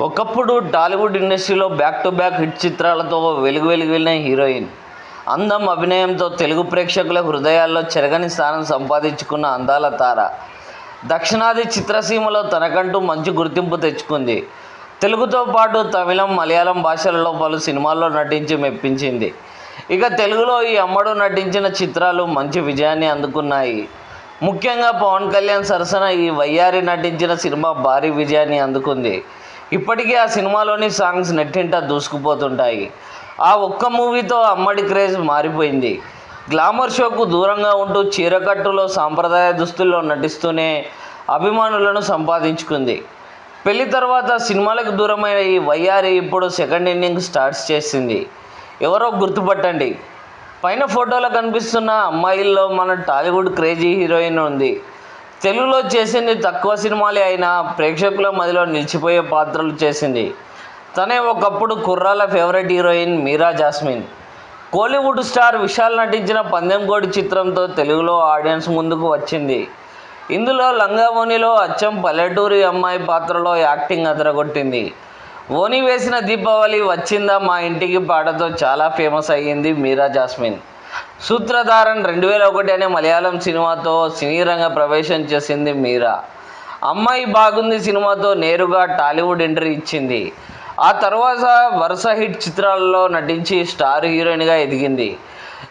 ఒకప్పుడు టాలీవుడ్ ఇండస్ట్రీలో back to back hit చిత్రాలతో వెలుగు వెలుగు వెళ్ళిన హీరోయిన్. అందం అభినయంతో తెలుగు ప్రేక్షకుల హృదయాల్లో చెరగని స్థానం సంపాదించుకున్న అందాల తార. దక్షిణాది చిత్రసీమలో తనకంటూ మంచి గుర్తింపు తెచ్చుకుంది. తెలుగుతో పాటు తమిళం మలయాళం భాషలలో పలు సినిమాల్లో నటించి మెప్పించింది. ఇక తెలుగులో ఈ అమ్మడు నటించిన చిత్రాలు మంచి విజయాన్ని అందుకున్నాయి. ముఖ్యంగా పవన్ కళ్యాణ్ సరసన ఈ వయ్యారి నటించిన సినిమా భారీ విజయాన్ని అందుకుంది. ఇప్పటికే ఆ సినిమాలోని సాంగ్స్ నెట్టింట దూసుకుపోతుంటాయి. ఆ ఒక్క మూవీతో అమ్మడి క్రేజ్ మారిపోయింది. గ్లామర్ షోకు దూరంగా ఉంటూ చీరకట్టులో సాంప్రదాయ దుస్తుల్లో నటిస్తూనే అభిమానులను సంపాదించుకుంది. పెళ్ళి తర్వాత సినిమాలకు దూరమైన ఈ వయ్యారి ఇప్పుడు సెకండ్ ఇన్నింగ్ స్టార్ట్స్ చేసింది. ఎవరో గుర్తుపట్టండి. పైన ఫోటోలో కనిపిస్తున్న అమ్మాయిల్లో మన టాలీవుడ్ క్రేజీ హీరోయిన్ ఉంది. తెలుగులో చేసింది తక్కువ సినిమాలే అయినా ప్రేక్షకుల మదిలో నిలిచిపోయే పాత్రలు చేసింది. తనే ఒకప్పుడు కుర్రాల favourite heroine Meera Jasmine. Kollywood star Vishal నటించిన పందెంకోడి చిత్రంతో తెలుగులో ఆడియన్స్ ముందుకు వచ్చింది. ఇందులో లంగావోనిలో అచ్చం పల్లెటూరి అమ్మాయి పాత్రలో యాక్టింగ్ అదరగొట్టింది. ఓని వేసిన దీపావళి వచ్చిందా మా ఇంటికి పాటతో చాలా ఫేమస్ అయ్యింది మీరా జాస్మిన్. సూత్రధారన్ రెండు వేల ఒకటి అనే మలయాళం సినిమాతో సినీ రంగ ప్రవేశం చేసింది మీరా. అమ్మాయి బాగుంది సినిమాతో నేరుగా టాలీవుడ్ ఎంట్రీ ఇచ్చింది. ఆ తర్వాత వరుస హిట్ చిత్రాలలో నటించి స్టార్ హీరోయిన్గా ఎదిగింది.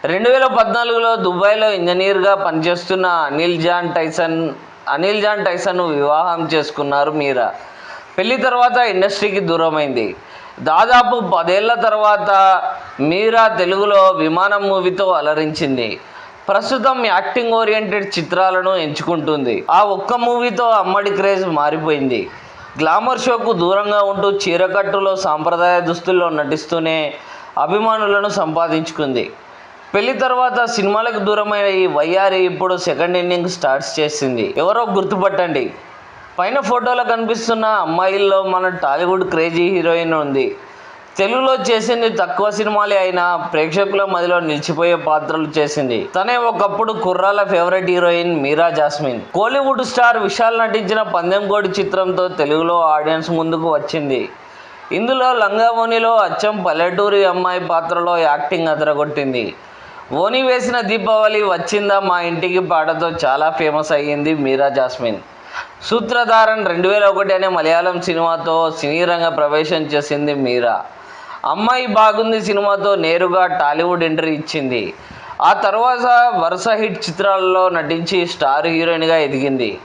రెండు వేల పద్నాలుగులో దుబాయ్లో ఇంజనీర్గా పనిచేస్తున్న అనిల్ జాన్ టైసన్ అనిల్ జాన్ టైసన్ను వివాహం చేసుకున్నారు మీరా. పెళ్ళి తర్వాత ఇండస్ట్రీకి దూరమైంది. దాదాపు పదేళ్ళ తర్వాత మీరా తెలుగులో విమానం మూవీతో అలరించింది. ప్రస్తుతం యాక్టింగ్ ఓరియంటెడ్ చిత్రాలను ఎంచుకుంటుంది. ఆ ఒక్క మూవీతో అమ్మడి క్రేజ్ మారిపోయింది. గ్లామర్ షోకు దూరంగా ఉంటూ చీరకట్టులో సాంప్రదాయ దుస్తుల్లో నటిస్తూనే అభిమానులను సంపాదించుకుంది. పెళ్ళి తర్వాత సినిమాలకు దూరమైన ఈ వయ్యారి ఇప్పుడు సెకండ్ ఇన్నింగ్ స్టార్ట్స్ చేసింది. ఎవరో గుర్తుపట్టండి. పైన ఫోటోలో కనిపిస్తున్న అమ్మాయిల్లో మన టాలీవుడ్ క్రేజీ హీరోయిన్ ఉంది. తెలుగులో చేసింది తక్కువ సినిమాలే అయినా ప్రేక్షకుల మదిలో నిలిచిపోయే పాత్రలు చేసింది. తనే ఒకప్పుడు కుర్రాల favourite heroine Meera Jasmine. Kollywood star Vishal నటించిన పందెంకోడి చిత్రంతో తెలుగులో ఆడియన్స్ ముందుకు వచ్చింది. ఇందులో లంగావోనిలో అచ్చం పల్లెటూరి అమ్మాయి పాత్రలో యాక్టింగ్ అదరగొట్టింది. ఓని వేసిన దీపావళి వచ్చిందా మా ఇంటికి పాటతో చాలా ఫేమస్ అయ్యింది మీరా జాస్మిన్. సూత్రధారన్ రెండు వేల ఒకటి అనే మలయాళం సినిమాతో సినీ రంగ ప్రవేశం చేసింది మీరా. అమ్మాయి బాగుంది సినిమాతో నేరుగా టాలీవుడ్ ఎంట్రీ ఇచ్చింది. ఆ తర్వాత వరుస హిట్ చిత్రాలలో నటించి స్టార్ హీరోయిన్గా ఎదిగింది.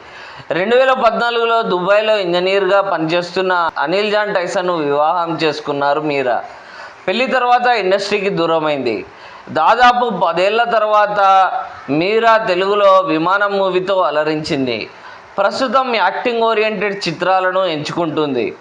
రెండు వేల పద్నాలుగులో దుబాయ్లో ఇంజనీర్గా పనిచేస్తున్న అనిల్ జాన్ టైసన్ను వివాహం చేసుకున్నారు మీరా. పెళ్ళి తర్వాత ఇండస్ట్రీకి దూరమైంది. దాదాపు పదేళ్ళ తర్వాత మీరా తెలుగులో విమానం మూవీతో అలరించింది. ప్రస్తుతం యాక్టింగ్ ఓరియంటెడ్ చిత్రాలను ఎంచుకుంటుంది.